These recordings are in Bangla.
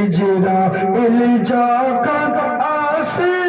ইজরা ইলজা কা আসিবে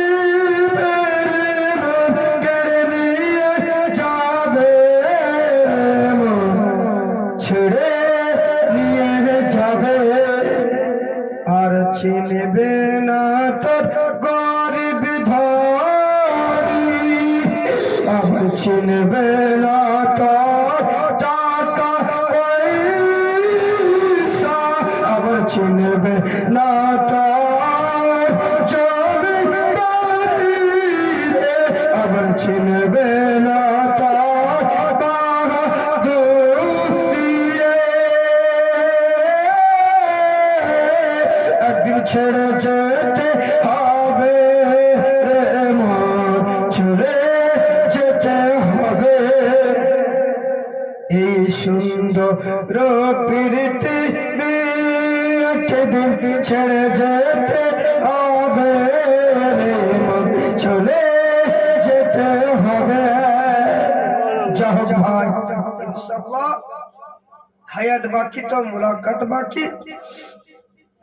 হায়াত বাকি, তো মুলাকাত বাকি।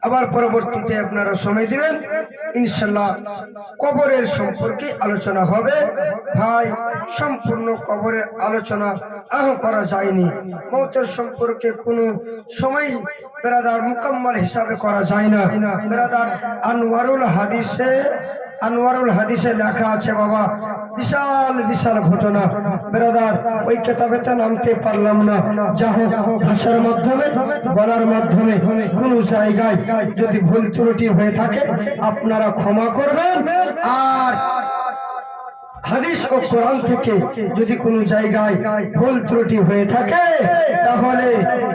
আবার পরবর্তীতে আপনারা সময় দিবেন। ইনশাল্লাহ কবরের সম্পর্কে আলোচনা হবে। ভাই, সম্পূর্ণ কবরের আলোচনা আহ করা যায়নি। মৌতের সম্পর্কে কোনো সময় বেরাদার মুকাম্মাল হিসাবে করা যায় না। বেরাদার আনোয়ারুল হাদিসে আনোয়ারুল হাদিসে লেখা আছে, বাবা বিশাল বিশাল ঘটনা। বেরাদার, ওই কেতাবেতে নামতে পারলাম না। যা হোক, ভাষার মাধ্যমে, বলার মাধ্যমে, কোন জায়গায় যদি ভুল ত্রুটি হয়ে থাকে, আপনারা ক্ষমা করবেন। আর হাদিস ও কোরআন থেকে যদি কোনো জায়গায় ভুল ত্রুটি হয়ে থাকে, তাহলে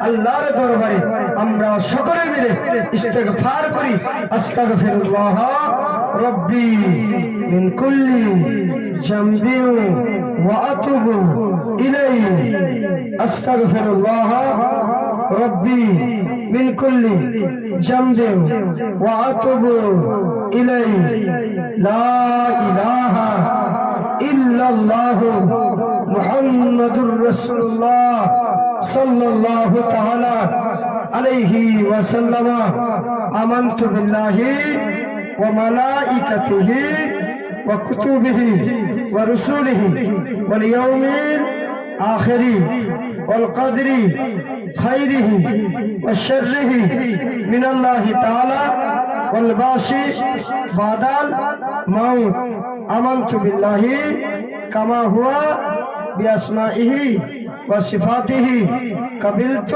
আল্লাহর দরবারে আমরা সকলে মিলে ইস্তেগফার করি। আস্তাগফিরুল্লাহ। ربي من كل جنب وأتوب إليه. أستغفر الله ربي من كل جنب وأتوب إليه. لا إله إلا الله محمد رسول الله صلى الله تعالى عليه وسلم. آمنت بالله وملائكته وكتبه ورسوله واليوم الآخر والقدر خيره وشره من الله تعالى والباس بعد الموت آمنت بالله كما هو بأسمائه وصفاته قبلت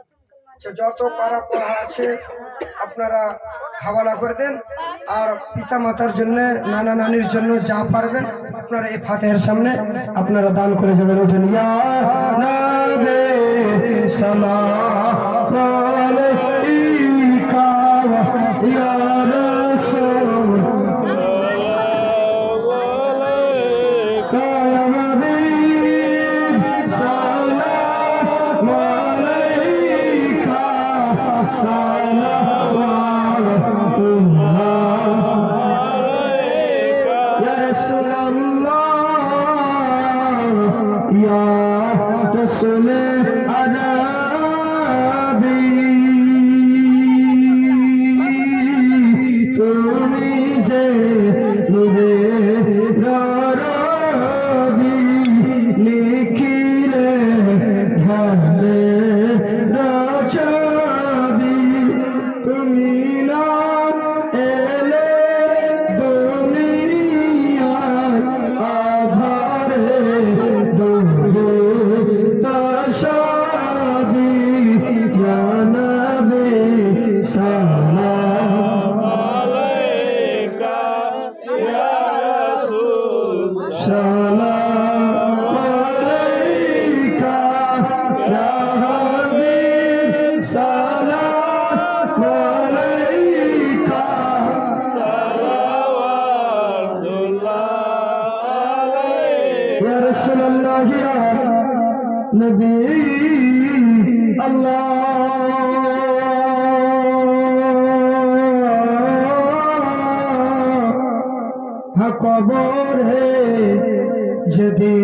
আচ্ছা, যত পারা পড়া আছে আপনারা হাওয়ালা করে দেন। আর পিতা মাতার জন্য নানা নানির জন্য যা পারবেন আপনারা এই ফাতেহের সামনে আপনারা দান করে যাবেন। ওঠেন সালাম। নবী আল্লাহ। কবর হে যদি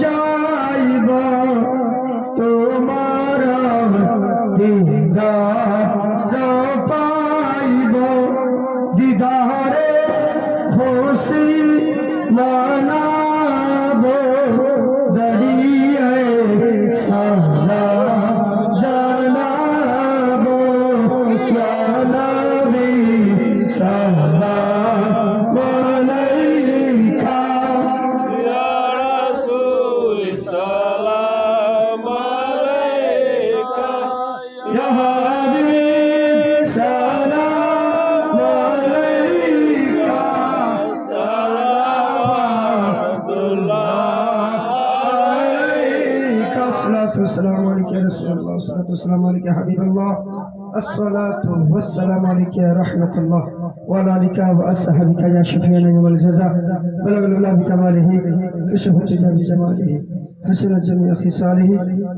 যাইব তোমার দিদা الصلاة والسلام عليك يا رسول الله الصلاة والسلام عليك يا حبيب الله الصلاة والسلام عليك يا رحمة الله وعلى آلك وأصحابك يا شفيعنا يوم الجزاء بلغ العلا بكماله كشف الدجى بجماله حسن جميع خصاله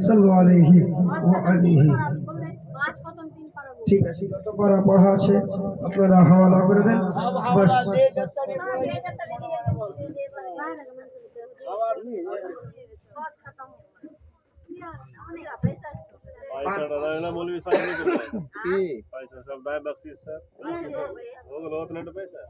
صلوا عليه وعليه পাঁচ প্রথম তিন পারা ঠিক আছে যত পড়া পড়া আছে আপনারা হাওয়ালা করে দেন বাস पैसा डराना मौलवी साहब ने किया पैसा सब दाए बख्शीश सर हो गया उतना तो पैसा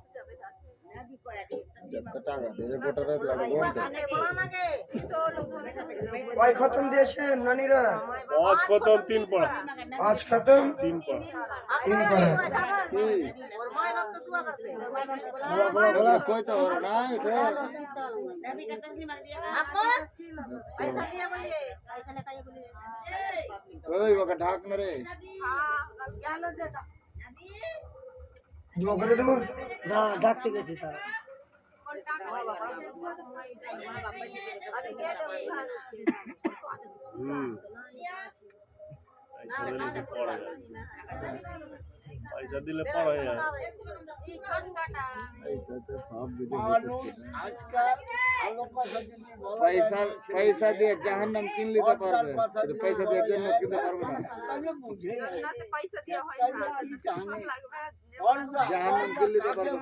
ঢাক না রে দেবো। ডাকতে গেছি তারা हम्म पैसा दिले से पढ़ा यार पैसा दिले पढ़ा यार পয়সা পয়সা দিয়ে জাহান্নাম কিন নিতে পারবে কিন্তু পয়সা দিয়ে জান্নাত কিনতে পারবে না জাহান্নাম কিন নিতে পারবে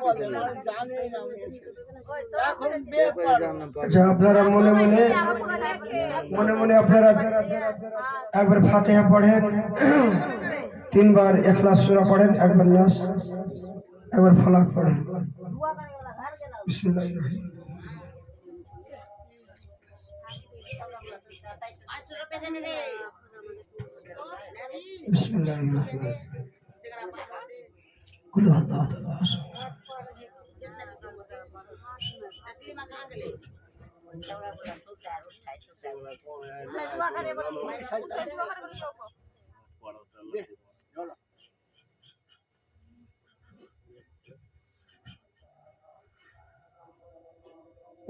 পয়সা দিয়ে কে করে জাহান্নাম পাবে আচ্ছা আপনারা মনে মনে মনে মনে আপনারা একবার ফাতিহা পড়েন তিনবার এখলাস সূরা পড়েন একবার নাস একবার ফালাক পড়েন। বিসমিল্লাহির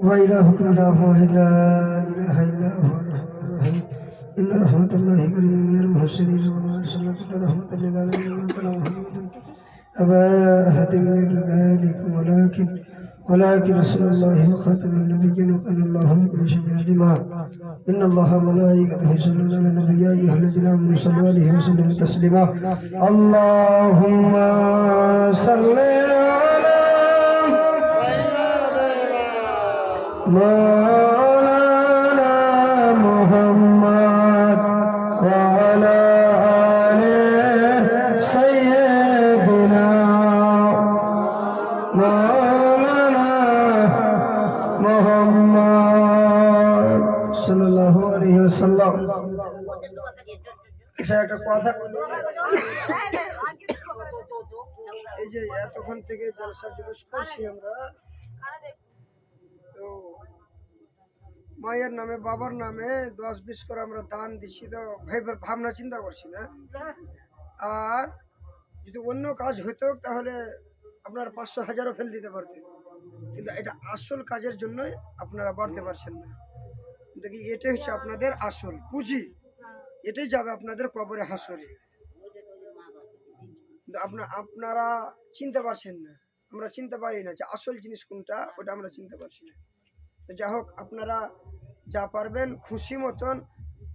وإلهكم إله واحد لا إله إلا هو إن رحمة الله قريب من المحسنين وما أرسلناك رحمة للعالمين وأنت محمد أبا أحد من ذلك ولكن ولكن رسول الله وخاتم النبيين وقال الله بكل شيء علما إن الله وملائكته يصلون على النبي يا أيها الذين آمنوا صلوا عليه وسلموا تسليما. اللهم صل على مولانا محمد وعلى آل سيدنا مولانا محمد صلى الله عليه وسلم আচ্ছা, একটা কথা বলি। এই যে এতক্ষণ থেকে জলসা জুলুস করছি আমরা মায়ের নামে, বাবার নামে দশ বিশ করে আমরা দান দিচ্ছি তো ভাই- ভাবনা চিন্তা করছি না। আর যদি অন্য কাজ হতো তাহলে আপনার পাঁচশো হাজারও ফেল দিতে পারতেন কিন্তু এটা আসল কাজের জন্যই আপনারা বাড়তে পারছেন না। কি এটাই হচ্ছে আপনাদের আসল, পুঁজি। এটাই যাবে আপনাদের কবরে হাসরে। কিন্তু আপনার আপনারা চিনতে পারছেন না। আমরা চিনতে পারি না যে আসল জিনিস কোনটা, ওটা আমরা চিনতে পারছি না। তো যাই হোক আপনারা যা পারবেন খুশি মতন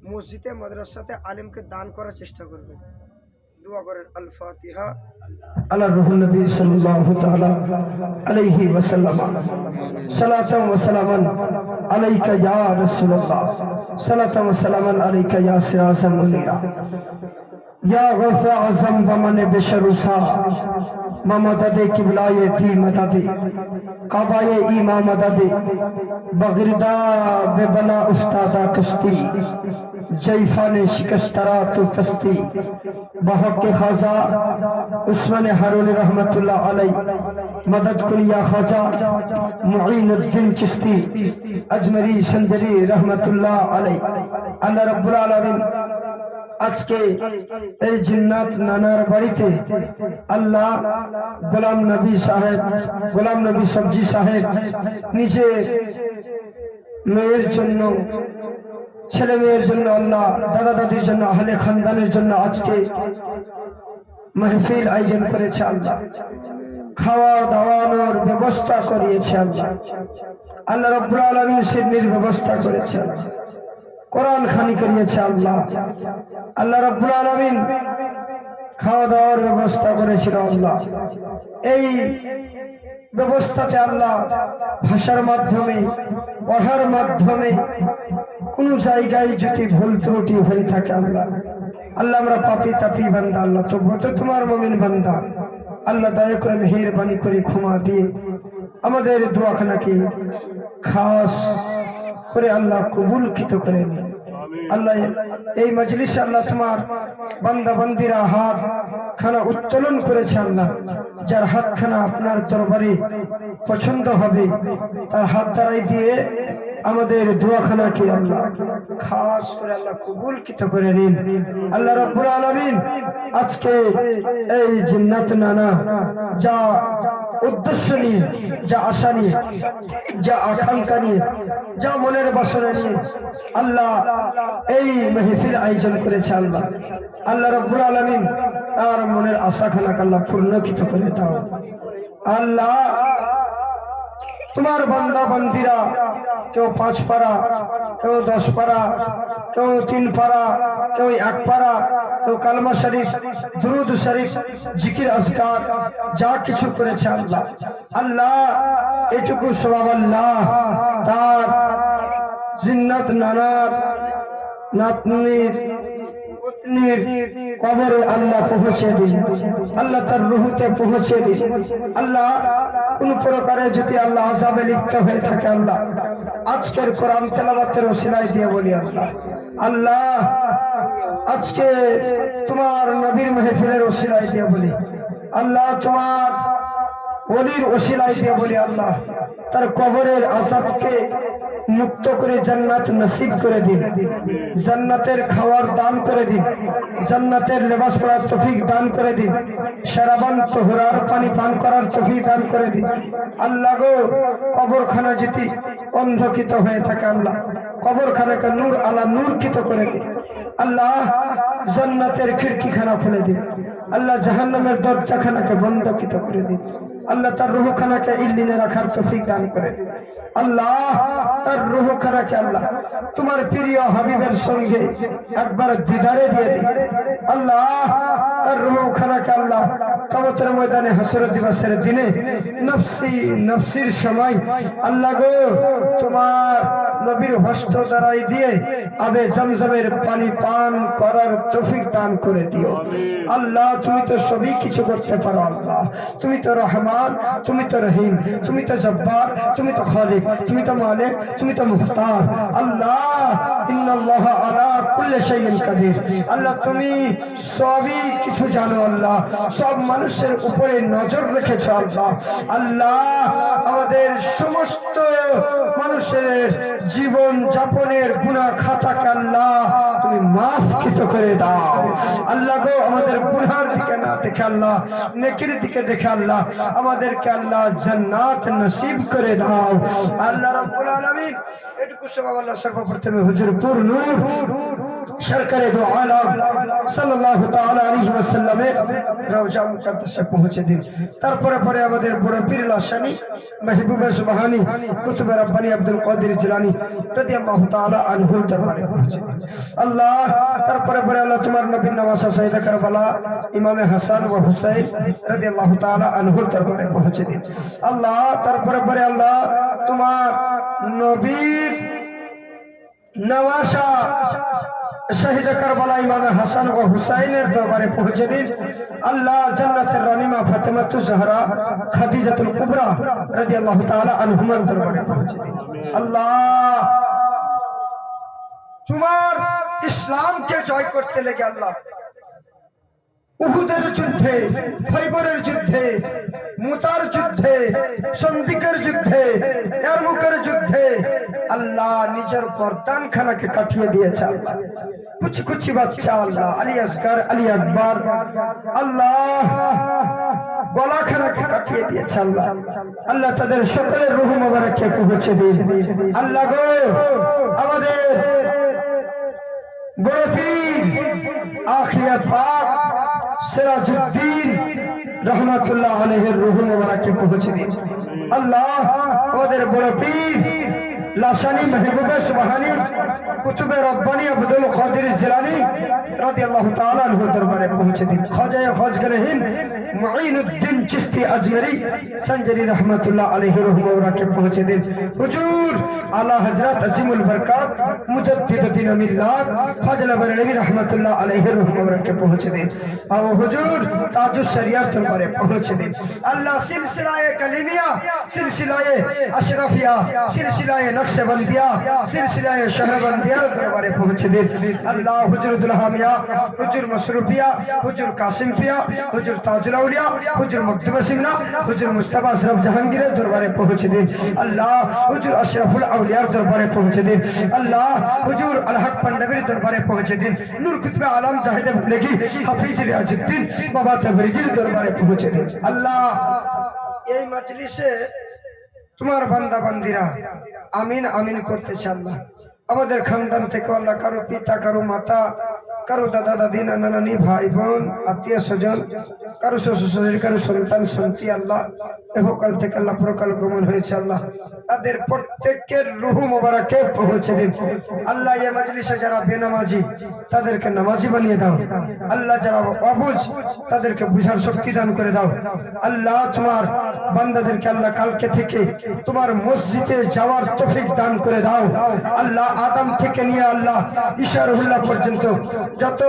মসজিদে মাদ্রাসাতে আলিমকে দান করার চেষ্টা করবেন দোয়া করেন আল ফাতিহা আল্লাহ রহুল নবী সাল্লাল্লাহু তাআলা আলাইহি ওয়াসাল্লাম সালাতাম ওয়া সালামান আলাইকা ইয়া রাসূলুল্লাহ সালাতাম ওয়া সালামান আলাইকা ইয়া সিরাজাম মুনিরা ইয়া গফা যমব کعبہ امام عدد بغردہ بے بنا استادہ کشتی جیفہ نے شکسترہ تو پستی بہت کے خوزہ عثمان حرول رحمت اللہ علی مدد کلیا خوزہ معین الدین چستی اجمری سندری رحمت اللہ علی اللہ رب العالمین আজকে এই জিন্নাত নানার বাড়িতে আল্লাহ গোলাম নবী সাহেব, গোলাম নবী সবজি সাহেব নিজে মেয়ের জন্য, ছেলে মেয়ের জন্য আল্লাহ, দাদা দাদির জন্য, আহলে খানদানের জন্য আজকে মাহফিল আয়োজন করেছে আল্লাহ। খাওয়া দাওয়ানোর ব্যবস্থা করিয়েছে আল্লাহ। আল্লাহ রব্বুল আলমী সিন্নির ব্যবস্থা করেছে কোরআন খানি করিয়েছে আল্লাহ। আল্লাহ রব্বুল আলমিন খাওয়া দাওয়ার ব্যবস্থা করেছিল আল্লাহ। এই ব্যবস্থাতে আল্লাহ ভাষার মাধ্যমে, পড়ার মাধ্যমে কোন জায়গায় যদি ভুল ত্রুটি হয়ে থাকে আল্লাহ আল্লাহ আমরা পাপি তাপি বান্দা, আল্লাহ তো তো তোমার মমিন বান্দা। আল্লাহ দয়া করে মেহরবানি করে ক্ষমা দিয়ে আমাদের দোয়াখানাকে খাস করে আল্লাহ কবুলকৃত করে নিন। আল্লাহ, এই মজলিসে আল্লাহ তোমার বান্দা, বান্দিরা হাত, খানা উত্তোলন করেছে আল্লাহ। যার হাত খানা আপনার দরবারে পছন্দ হবে, তার হাত দ্বারাই দিয়ে আমাদের দোয়াখানাকে আল্লাহ খাস করে আল্লাহ কবুলকৃত করে নিন। আল্লাহ রব্বুল আলামিন আজকে এই জিন্নাত নানা যা উদ্দেশ্য নিয়ে, যা আশা নিয়ে, যা আকাঙ্ক্ষা নিয়ে, যা মনের বাসনা নিয়ে আল্লাহ এই মেহফিল আয়োজন করেছে আল্লাহ। আল্লাহ রব্বুল আলমিন তার মনের আশা খানাকে আল্লাহ পূর্ণকৃত করে দাও। আল্লাহ তোমার বান্দা বান্দিরা, কেউ পাঁচ পারা কেউ দশ পারা কেউ তিন পারা কেউ এক পারা কেউ কালমা শরীফ, দুরুদ শরীফ, জিকির আসকার যা কিছু করেছে আল্লাহ। আল্লাহ, এটুকু সবাব আল্লাহ। তার জিন্নাত নানার নাতনির কবরে আল্লাহ পৌঁছে দিন। আল্লাহ তার রুহুতে পৌঁছে দিন। আল্লাহ, কোন প্রকারে যদি আল্লাহ আজাবে লিপ্ত হয়ে থাকে আল্লাহ, আজকের কোরআন তেলাবাতের ওসিলাই দিয়ে বলি আল্লাহ আল্লাহ, আজকে তোমার নবীর মেহফিলের ওসিলাই দিয়ে বলি, আল্লাহ তোমার অলির ওসিলাই দিয়ে বলি, আল্লাহ, তার কবরের আজাবকে মুক্ত করে জান্নাত নসিব করে দিন। জান্নাতের খাওয়ার দান করে দিন। জান্নাতের লেবাস পরার তফিক দান করে দিন। সারাবান তোহরার পানি পান করার তফিক দান করে দিন। আল্লাহ গো, কবরখানা যদি অন্ধকিত হয়ে থাকে, আল্লাহ, কবরখানাকে নূর আলা নূরকিত করে দিন। আল্লাহ, জান্নাতের খিড়কিখানা খুলে দিন। আল্লাহ, জাহান্নামের দরজাখানাকে বন্ধকিত করে দিন। আল্লাহ তার রুহখানাকে ইল্লিনে রাখার তফিক দান করে আল্লাহ, তার রুহ খানাকে আল্লাহ, তোমার প্রিয় হাবিবের সঙ্গে একবার দিদারে দিয়ে আল্লাহ, তার রুহ খানাকে আল্লাহ, কামতের ময়দানে হাসর দিবসের দিনে নফসি, নফসির সময় আল্লাহ গো, তোমার নবীর হস্ত দ্বারাই দিয়ে আবে জমজমের পানি পান করার তফিক দান করে দিও। আল্লাহ, তুমি তো সবই কিছু করতে পারো আল্লাহ। তুমি তো রহমান, তুমি তো রহিম, তুমি তো জব্বার, তুমি তো খালিক। তুমি তো মালিক, তুমি তো মুখতার। আল্লাহ, ইন্নাল্লাহ আলা কুল্লি শাইইন কাদির। আল্লাহ, তুমি সবই কিছু জানো, আল্লাহ। সব মানুষের উপরে নজর রেখেছো, আল্লাহ। আল্লাহ, আমাদের সমস্ত মানুষের জীবন যাপনের গুণা খাতা আল্লাহ, তুমি মাফকৃত করে দাও। আল্লাহ গো, আমাদের গুনার দিকে না দেখে, আল্লাহ, নেকির দিকে দেখে, আল্লাহ, আমাদেরকে, আল্লাহ, জান্নাত নসিব করে দাও। আল্লাহ রাব্বুল আলামিন এটুকু সব আল্লাহ সর্বপ্রথমে হুজুরপুর নূর সরকারে দো আলম সাল্লাল্লাহু তাআলা আলাইহি রওজা মুকদ্দাসে পৌঁছে দিন। তারপরে পরে আমাদের বড় পীর লাসানি, মাহবুবে সুবহানি, কুতুবে রব্বানি আব্দুল কাদের জিলানী রাদিয়াল্লাহু তাআলা আনহুর দরবারে পৌঁছে আল্লাহ, তারপরে পরে আল্লাহ তোমার নবীর নওয়াসা সাইদা কারবালা, ইমামে হাসান ও হুসাইন রাদিয়াল্লাহু তাআলা আনহুর দরবারে পৌঁছে দিন। আল্লাহ, তারপরে পরে আল্লাহ তোমার নবীর নওয়াসা শহীদ কারবালা ইমামে হাসান ও হুসাইনের দরবারে পৌঁছে দিন আল্লাহ জান্নাতের রানিমা ফাতেমাতু জাহরা খাদিজাতুল কুবরা রাদিয়াল্লাহু তাআলা আনহুমার দরবারে পৌঁছে দিন আল্লাহ তোমার ইসলামকে জয় করতে লেগে আল্লাহ উহুদের যুদ্ধে, খৈবরের যুদ্ধে, মুতার যুদ্ধে, সন্দিকের যুদ্ধে, এরমুকের যুদ্ধে আল্লাহ নিজের বরদান খানাকে কাটিয়ে দিয়েছে কুচি কুচি বাচ্চা আল্লাহ, আলী আসগর, আলী আকবর, আল্লাহ গলাখানাকে কাটিয়ে দিয়েছে আল্লাহ। আল্লাহ তাদের সকলের রুহ মোবারককে পৌঁছে দিন। আল্লাহ গো, আমাদের বড় আখিয়া পাক সিরাজউদ্দিন রহমাতুল্লাহ আলহের রুহুল মুবারককে পৌঁছে দিন আল্লাহ ওদের বড় পীর। লাসানি মেহবুবে সুবহানি, কুতুবে রব্বানি আব্দুল কাদের জিলানী রাদিয়াল্লাহু তাআলা আনহুর দরবারে পৌঁছে দিন। খাজায়ে খাজগরহিন মুঈনুদ্দিন চিশতি আজমেরি সঞ্জরি রহমাতুল্লাহ আলাইহির রূহ মুবারককে পৌঁছে দিন। হুজুর, আলা হযরত আজিমুল বরকাত মুজাদ্দিদুদ্দিন মিল্লাত, ফজল বরেলভী রহমাতুল্লাহ আলাইহির রূহ মুবারককে পৌঁছে দিন। আর হুজুর, তাজুস শরিয়াত দরবারে পৌঁছে দিন। আল্লাহ সিলসিলায়ে কালিমিয়া, সিলসিলায়ে আশরাফিয়া, সিলসিলায়ে নকশবন্দিয়া সিলসিলায়ে শহরবন্দিয়া দরবারে পৌঁছে দিন আল্লাহ হুজুর দুলহামিয়া হুজুর মসরুফিয়া হুজুর কাসিম ফিয়া হুজুর তাজুল আউলিয়া হুজুর মকদুম সিমনা হুজুর মুস্তাফা আশরাফ জাহাঙ্গীরের দরবারে পৌঁছে দিন আল্লাহ হুজুর আশরাফুল আউলিয়ার দরবারে পৌঁছে দিন আল্লাহ হুজুর আল হক পান্ডাবির দরবারে পৌঁছে দিন নূর কুতবে আলম জাহিদ লেগি হাফিজ রিয়াজউদ্দিন বাবা তাবরিজির দরবারে পৌঁছে দিন আল্লাহ এই মজলিসে তোমার বান্দা বান্দিরা, আমিন আমিন করতে আল্লাহ। আমাদের খানদান থেকে আল্লাহ, কারও পিতা, কারও মাতা, কারও দাদা, দাদি, নানা, নানি, ভাই, বোন, আত্মীয়, স্বজন কারও শ্বশুর কারও সন্তান সন্তি আল্লাহ। এহকাল থেকে আল্লাহ প্রকাল গমন হয়েছে আল্লাহ। তাদের প্রত্যেকের রুহু মোবারকে পৌঁছে দিন। আল্লাহ এ মজলিসে যারা বেনামাজি, তাদেরকে নামাজি বানিয়ে দাও। আল্লাহ যারা অবুঝ তাদেরকে বুঝার শক্তি দান করে দাও। আল্লাহ তোমার বান্দাদেরকে আল্লাহ কালকে থেকে তোমার মসজিদে যাওয়ার তফিক দান করে দাও। আল্লাহ আদম থেকে নিয়ে আল্লাহ ইশারুল্লাহ পর্যন্ত যত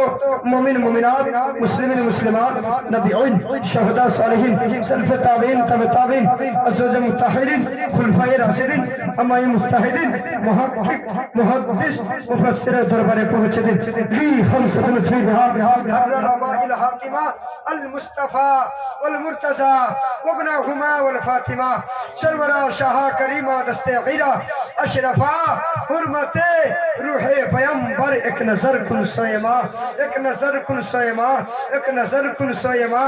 মুমিন, মুমিনাত, মুসলিমিন, মুসলিমাত নবীন شهداء صالحين سلف تابعين تبع تابعين أزواج متحدين خلفاء راشدين أمائي مستحدين محقق محدث مفسر دربار پہنچے دن لی خمسة نصفی بها بها بها. الرمائل حاكمة المصطفى والمرتزى وابنهما والفاطمة شرورا شاہا کریما دست غیرا أشرفا حرمت روح پیمبر ایک نظر کن سائما ایک نظر کن سائما ایک نظر کن سائما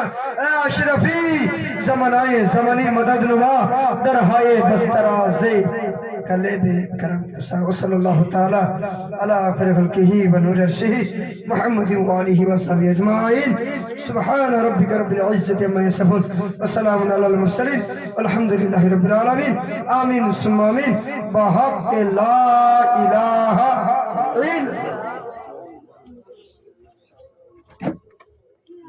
اشرفی زمانائے زمانی مدد نما درہائے دسترازے کلے بے کرم صلی اللہ تعالی علی آخر خلقہ و نور عرشہ محمد و آلہ و صحبہ اجمعین۔ سبحان ربک رب العزت امہ ما و سلام علی المسلم والحمدللہ رب العالمین۔ آمین ثم آمین۔ بحق لا الہ الا